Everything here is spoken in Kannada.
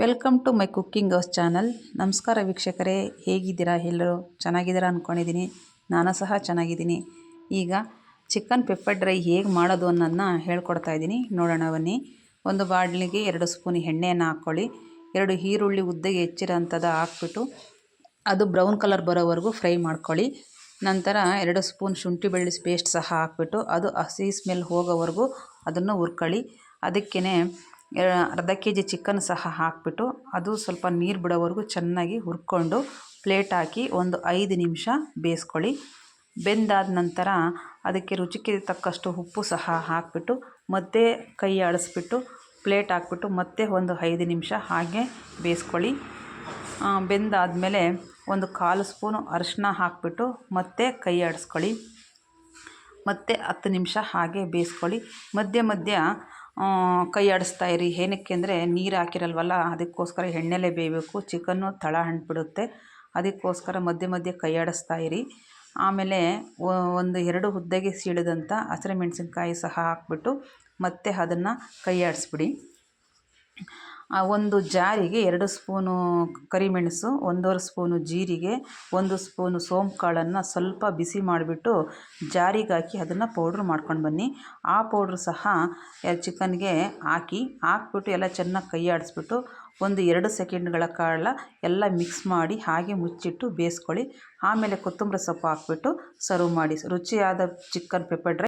Welcome to my cooking house channel. ನಮಸ್ಕಾರ ವೀಕ್ಷಕರೇ, ಹೇಗಿದ್ದೀರಾ ಎಲ್ಲರೂ? ಚೆನ್ನಾಗಿದ್ದೀರಾ ಅಂದ್ಕೊಂಡಿದ್ದೀನಿ ನಾನು ಸಹ ಚೆನ್ನಾಗಿದ್ದೀನಿ. ಈಗ ಚಿಕನ್ ಪೆಪ್ಪರ್ ಡ್ರೈ ಹೇಗೆ ಮಾಡೋದು ಅನ್ನೋದನ್ನ ಹೇಳ್ಕೊಡ್ತಾ ಇದ್ದೀನಿ. ನೋಡೋಣ ಬನ್ನಿ. ಒಂದು ಬಾಡ್ಲಿಗೆ ಎರಡು ಸ್ಪೂನ್ ಎಣ್ಣೆಯನ್ನು ಹಾಕ್ಕೊಳ್ಳಿ. ಎರಡು ಈರುಳ್ಳಿ ಉದ್ದಗೆ ಹೆಚ್ಚಿರೋಂಥದ್ದು ಹಾಕ್ಬಿಟ್ಟು ಅದು ಬ್ರೌನ್ ಕಲರ್ ಬರೋವರೆಗೂ ಫ್ರೈ ಮಾಡ್ಕೊಳ್ಳಿ. ನಂತರ ಎರಡು ಸ್ಪೂನ್ ಶುಂಠಿ ಬೆಳ್ಳಿ ಪೇಸ್ಟ್ ಸಹ ಹಾಕ್ಬಿಟ್ಟು ಅದು ಹಸಿ ಸ್ಮೆಲ್ ಹೋಗೋವರೆಗೂ ಅದನ್ನು ಹುರ್ಕೊಳ್ಳಿ. ಅದಕ್ಕೇ ಅರ್ಧ ಕೆ ಜಿ ಚಿಕನ್ ಸಹ ಹಾಕಿಬಿಟ್ಟು ಅದು ಸ್ವಲ್ಪ ನೀರು ಬಿಡೋವರೆಗೂ ಚೆನ್ನಾಗಿ ಹುರ್ಕೊಂಡು ಪ್ಲೇಟ್ ಹಾಕಿ ಒಂದು ಐದು ನಿಮಿಷ ಬೇಯಿಸ್ಕೊಳ್ಳಿ. ಬೆಂದಾದ ನಂತರ ಅದಕ್ಕೆ ರುಚಿಗೆ ತಕ್ಕಷ್ಟು ಉಪ್ಪು ಸಹ ಹಾಕಿಬಿಟ್ಟು ಮತ್ತೆ ಕೈ ಆಡಿಸ್ಬಿಟ್ಟು ಪ್ಲೇಟ್ ಹಾಕ್ಬಿಟ್ಟು ಮತ್ತೆ ಒಂದು ಐದು ನಿಮಿಷ ಹಾಗೆ ಬೇಯಿಸ್ಕೊಳ್ಳಿ. ಬೆಂದಾದಮೇಲೆ ಒಂದು ಕಾಲು ಸ್ಪೂನು ಅರಿಶಿನ ಹಾಕಿಬಿಟ್ಟು ಮತ್ತೆ ಕೈ ಆಡಿಸ್ಕೊಳ್ಳಿ ಮತ್ತೆ ಹತ್ತು ನಿಮಿಷ ಹಾಗೆ ಬೇಯಿಸ್ಕೊಳ್ಳಿ. ಮಧ್ಯ ಮಧ್ಯ ಕೈ ಆಡಿಸ್ತಾ ಇರಿ. ಏನಕ್ಕೆ ಅಂದರೆ ನೀರು ಹಾಕಿರಲ್ವಲ್ಲ, ಅದಕ್ಕೋಸ್ಕರ ಎಣ್ಣೆಲೇ ಬೇಯಬೇಕು. ಚಿಕನ್ನು ತಳ ಅಂಟ್ಬಿಡುತ್ತೆ ಅದಕ್ಕೋಸ್ಕರ ಮಧ್ಯೆ ಮಧ್ಯೆ ಕೈ ಆಡಿಸ್ತಾ ಇರಿ. ಆಮೇಲೆ ಒಂದು ಎರಡು ಹುದ್ದೆಗೆ ಸೀಳಿದಂಥ ಹಸಿರು ಮೆಣಸಿನ್ಕಾಯಿ ಸಹ ಹಾಕ್ಬಿಟ್ಟು ಮತ್ತೆ ಅದನ್ನು ಕೈ ಆಡಿಸ್ಬಿಡಿ. ಒಂದು ಜಾರಿಗೆ ಎರಡು ಸ್ಪೂನು ಕರಿಮೆಣಸು, ಒಂದೂವರೆ ಸ್ಪೂನು ಜೀರಿಗೆ, ಒಂದು ಸ್ಪೂನು ಸೋಂಪು ಕಾಳನ್ನು ಸ್ವಲ್ಪ ಬಿಸಿ ಮಾಡಿಬಿಟ್ಟು ಜಾರಿಗೆ ಹಾಕಿ ಅದನ್ನು ಪೌಡ್ರ್ ಮಾಡ್ಕೊಂಡು ಬನ್ನಿ. ಆ ಪೌಡ್ರ್ ಸಹ ಚಿಕನ್ಗೆ ಹಾಕಿ, ಹಾಕ್ಬಿಟ್ಟು ಎಲ್ಲ ಚೆನ್ನಾಗಿ ಕೈ ಆಡಿಸ್ಬಿಟ್ಟು ಒಂದು ಎರಡು ಸೆಕೆಂಡ್ಗಳ ಕಾಲ ಎಲ್ಲ ಮಿಕ್ಸ್ ಮಾಡಿ ಹಾಗೆ ಮುಚ್ಚಿಟ್ಟು ಬೇಯಿಸ್ಕೊಳ್ಳಿ. ಆಮೇಲೆ ಕೊತ್ತಂಬರಿ ಸೊಪ್ಪು ಹಾಕ್ಬಿಟ್ಟು ಸರ್ವ್ ಮಾಡಿ. ರುಚಿಯಾದ ಚಿಕನ್ ಪೆಪ್ಪರ್ ಡ್ರೈ